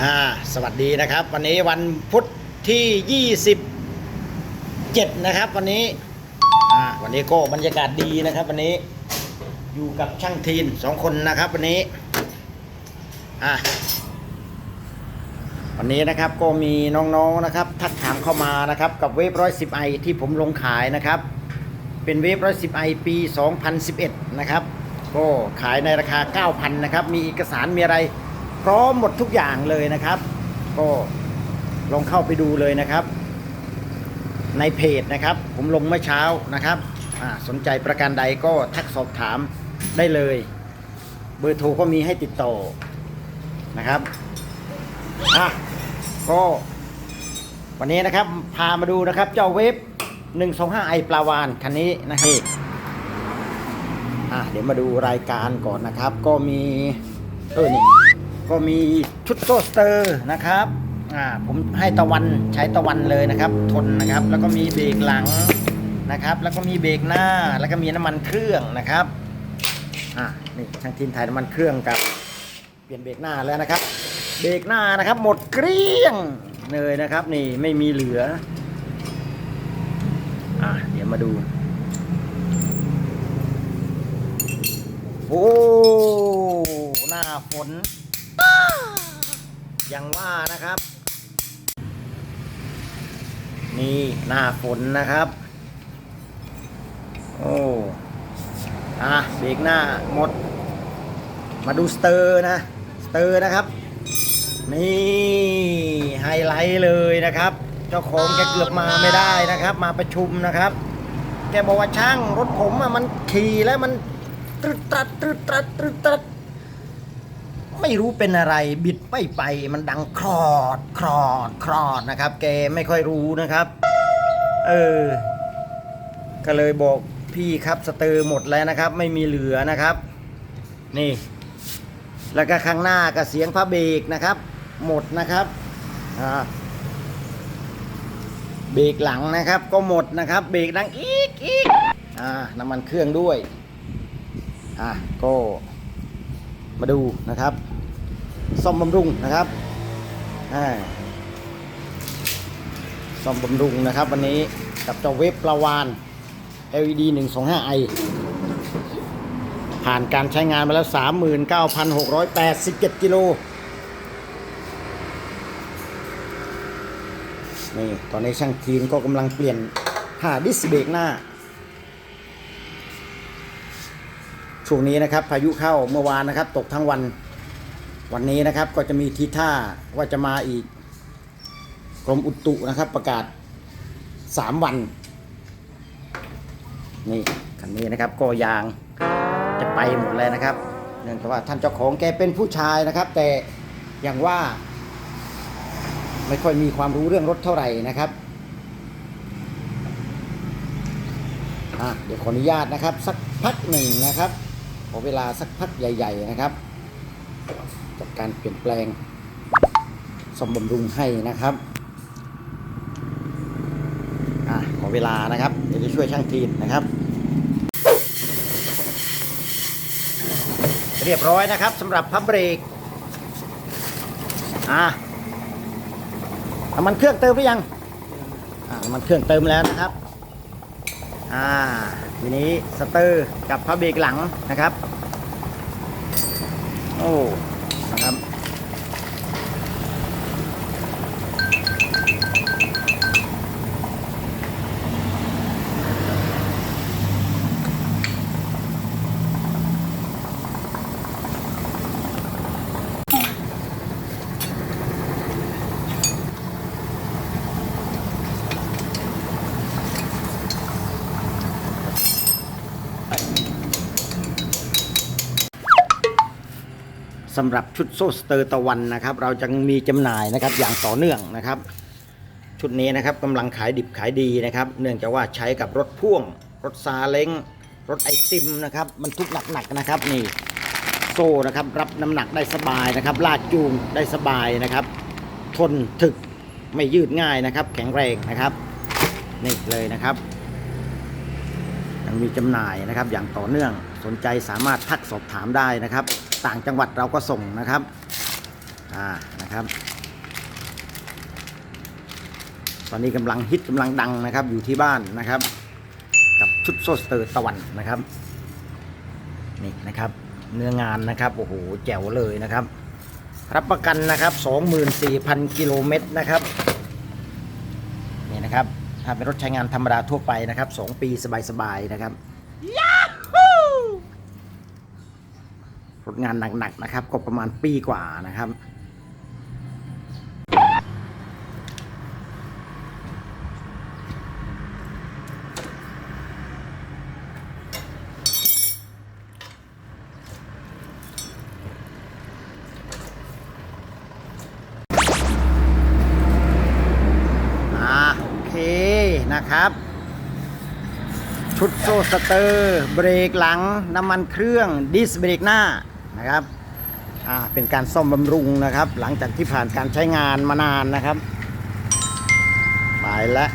อ่าสวัสดีนะครับ วันนี้วันพุธที่ 27 นะครับ วันนี้อ่าวันนี้ก็บรรยากาศดีนะครับ วันนี้อยู่กับช่างทีนสองคนนะครับ วันนี้อ่าวันนี้นะครับก็มีน้องๆนะครับ ทักถามเข้ามานะครับ กับเวฟร้อยสิบไอที่ผมลงขายนะครับ เป็นเวฟร้อยสิบไอปี 2011 นะครับ ก็ขายในราคา 9,000 นะครับ มีเอกสารมีอะไร พร้อมหมดทุกอย่างเลยนะครับ ก็ลองเข้าไปดูเลยนะครับ ในเพจนะครับ ผมลงเมื่อเช้านะครับสนใจประการใดก็ทักสอบถามได้เลย เบอร์โทรก็มีให้ติดต่อนะครับอะก็วันนี้นะครับพามาดูนะครับ เจ้าเวฟ125ไอปลาวานคันนี้นะครับอะเดี๋ยวมาดูรายการก่อนนะครับ ก็มีเออนี่ ก็มีชุดโซสเตอร์นะครับอ่าผมให้ตะวันใช้ตะวันเลยนะครับ ทนนะครับ แล้วก็มีเบรกหลังนะครับ แล้วก็มีเบรกหน้า แล้วก็มีน้ำมันเครื่องนะครับอ่านี่ช่างทีมถ่ายน้ำมันเครื่องกับ เปลี่ยนเบรกหน้าแล้วนะครับ เบรกหน้านะครับ หมดเกลี้ยงเลยนะครับ นี่ไม่มีเหลืออ่าเดี๋ยวมาดู โอ้หน้าฝน ยังว่านะครับ นี่หน้าฝนนะครับ โอ้อะเบรกหน้าหมด มาดูสเตอร์นะสเตอร์นะครับ นี่ไฮไลท์เลยนะครับ เจ้าของแกเกือบมาไม่ได้นะครับ มาประชุมนะครับ แกบอกว่าช่างรถผมอะมันขี่แล้วมันตรึดตรัดตรึดตรัดตรึดตรัด ไม่รู้เป็นอะไรบิดไม่ไปมันดังคลอดคลอดคลอดนะครับ แกไม่ค่อยรู้นะครับ เออ ก็เลยบอกพี่ครับสเตอร์หมดแล้วนะครับ ไม่มีเหลือนะครับ นี่ แล้วก็ข้างหน้าก็เสียงพระเบรกนะครับ หมดนะครับอ่าเบรกหลังนะครับ ก็หมดนะครับ เบรกดังอีกอีกอ่าน้ำมันเครื่องด้วยอะก็ มาดูนะครับ ซ่อมบำรุงนะครับซ่อมบำรุงนะครับ วันนี้กับเจ้าเว็บปลาวาน LED 125i ผ่านการใช้งานมาแล้ว 39,687 กิโล นี่ ตอนนี้ช่างทีมก็กำลังเปลี่ยนผ้าดิสเบรกหน้า ช่วงนี้นะครับ พายุเข้าเมื่อวานนะครับ ตกทั้งวันวันนี้นะครับ ก็จะมีทีท่าว่าจะมาอีกกรมอุตุนะครับ ประกาศ 3 วันนี่คันนี้นะครับก็ยางจะไปหมดเลยนะครับ เนื่องจากว่าท่านเจ้าของแกเป็นผู้ชายนะครับ แต่อย่างว่า ไม่ค่อยมีความรู้เรื่องรถเท่าไหร่นะครับเดี๋ยวขออนุญาตนะครับ สักพักหนึ่งนะครับ อเวลาสักพักใหญ่ ๆ นะครับ กับการเปลี่ยนแปลงสมบำรุงให้นะครับอะขอเวลานะครับ เดี๋ยวจะช่วยช่างทีมนะครับ เรียบร้อยนะครับสำหรับพับเบรกอะน้ำมันเครื่องเติมหรือยังอ่าน้ำมันเครื่องเติมแล้วนะครับ อ่าทีนี้สเตอร์กับพับเบรกหลังนะครับ โอ้ สำหรับชุดโซสเตอร์ตะวันนะครับ เราจะมีจำหน่ายนะครับอย่างต่อเนื่องนะครับ ชุดนี้นะครับกำลังขายดิบขายดีนะครับ เนื่องจากว่าใช้กับรถพ่วง รถซาเล้ง รถไอติมนะครับบรรทุกหนักๆนะครับนี่โซ่นะครับรับน้ำหนักได้สบายนะครับลากจูงได้สบายนะครับ ทนถึกไม่ยืดง่ายนะครับ แข็งแรงนะครับนี่เลยนะครับยังมีจำหน่ายนะครับอย่างต่อเนื่องสนใจสามารถทักสอบถามได้นะครับ ต่างจังหวัดเราก็ส่งนะครับอ่านะครับ ตอนนี้กำลังฮิตกำลังดังนะครับ อยู่ที่บ้านนะครับ กับชุดโซสเตอร์ตะวันนะครับนี่นะครับ เนื้องานนะครับโอ้โหแจ๋วเลยนะครับ รับประกันนะครับ 24,000 กิโลเมตรนะครับนี่นะครับถ้าเป็นรถใช้งานธรรมดาทั่วไปนะครับ 2 ปีสบายๆนะครับ รถงานหนักๆนะครับ ก็ประมาณปีกว่านะครับ อ่าโอเคนะครับชุดโซ่สเตอร์ เบรกหลัง น้ำมันเครื่อง ดิสเบรกหน้า นะครับอ่าเป็นการซ่อมบำรุงนะครับ หลังจากที่ผ่านการใช้งานมานานนะครับ ไปแล้ว